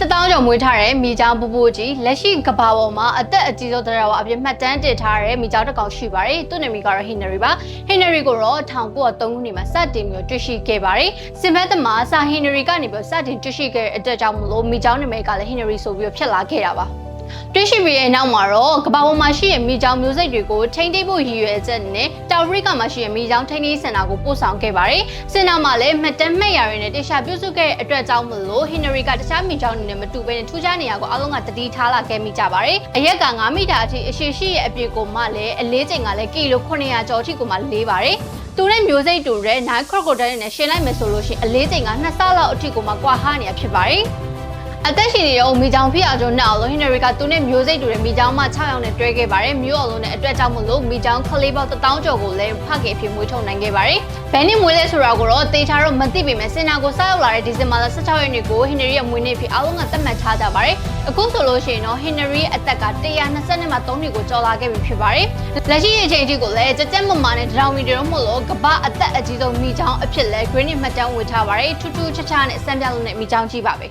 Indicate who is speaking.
Speaker 1: တထောင်ကျော်မွေးထားတဲ့မိချောင်းပူပူကြီးလက်ရှိကဘာပေါ်မှာအသက်အကြီးဆုံးတရားဝအပြည့်မှတ်တမ်းတင်ထားတဲ့မိချောင်းတစ်ကောင်ရှိပါတယ်။သူ့နာမည်ကတော့ဟင်နရီပါ။ဟင်နရီကိုတော့1903ခုနှစ်မှာစတင်ပြီးတွေ့ရှိခဲ့ပါတယ်။စင်ဘတ်သမားစာဟင်နရီကနေပြီးစတင်တွေ့ရှိခဲ့တဲ့အတက်ကြောင့်မလို့မိချောင်းနာမည်ကလည်းဟင်နရီဆိုပြီးဖြစ်လာခဲ့တာပါ။ တွေ့ရှိပြီးရဲ့နောက်မှာတော့ကမ္ဘာပေါ်မှာရှိတဲ့မိချောင်းမျိုးစိတ်တွေကိုထိန်းသိမ်းဖို့ရည်ရွယ်ချက်နဲ့တောင်အဖရိကမှာရှိတဲ့မိချောင်းထိန်းသိမ်းစင်တာကိုပို့ဆောင်ခဲ့ပါတယ်။စင်တာမှာလည်းမှတ်တမ်းမှတ်ရာတွေနဲ့တေချာပြုစုခဲ့တဲ့အတွက်ကြောင့်မလို့ဟင်နရီကတခြားမိချောင်းတွေနဲ့မတူဘဲနဲ့ထူးခြားနေရာကိုအားလုံးကတတိထားလာခဲ့မိကြပါတယ်။အရက်က9မီတာအထိအရှိရှိရဲ့အပြင်ကိုမှလည်းအလေးချိန်ကလည်းကီလို900ကျော်အထိကိုမှလေးပါတယ်။သူနဲ့မျိုးစိတ်တူတဲ့ Nile crocodile နဲ့ရှင်းလိုက်မယ်ဆိုလို့ရှိရင်အလေးချိန်က2ဆလောက်အထိကိုမှကွာဟနေရဖြစ်ပါတယ်။ အသက်ရှင်နေတဲ့မိချောင်ဖြစ်အောင်ကျွန်တော်လို့ဟင်နရီကသူနဲ့မျိုးစိတ်တူတဲ့မိချောင်မှ6ယောက်နဲ့တွဲခဲ့ပါတယ်မျိုးအောင်လုံးနဲ့အတွက်ကြောင့်မလို့မိချောင်ခလေးပေါက်1000ကျော်ကိုလည်းဖခင်ဖြစ်မွေးထုတ်နိုင်ခဲ့ပါတယ်ဘယ်နှစ်မွေးလဲဆိုတာကိုတော့တေချာတော့မသိပေမဲ့စင်နာကိုစရောက်လာတဲ့ဒီဇင်ဘာလ16ရက်နေ့ကိုဟင်နရီရဲ့မွေးနေ့ဖြစ်အားလုံးကသတ်မှတ်ထားကြပါတယ်အခုဆိုလို့ရှိရင်တော့ဟင်နရီရဲ့အသက်က120နှစ်မှ3နှစ်ကိုကျော်လာခဲ့ပြီဖြစ်ပါတယ်လက်ရှိအချိန်အထိကိုလည်းကြက်ကြက်မမာနဲ့ဒရောင်မီတွေတော့မဟုတ်လို့ကပအသက်အကြီးဆုံးမိချောင်အဖြစ်လဲ green မှတ်တမ်းဝေထားပါတယ်ထူးထူးခြားခြားနဲ့စမ်းပြလို့နဲ့မိချောင်ကြီးပါပဲ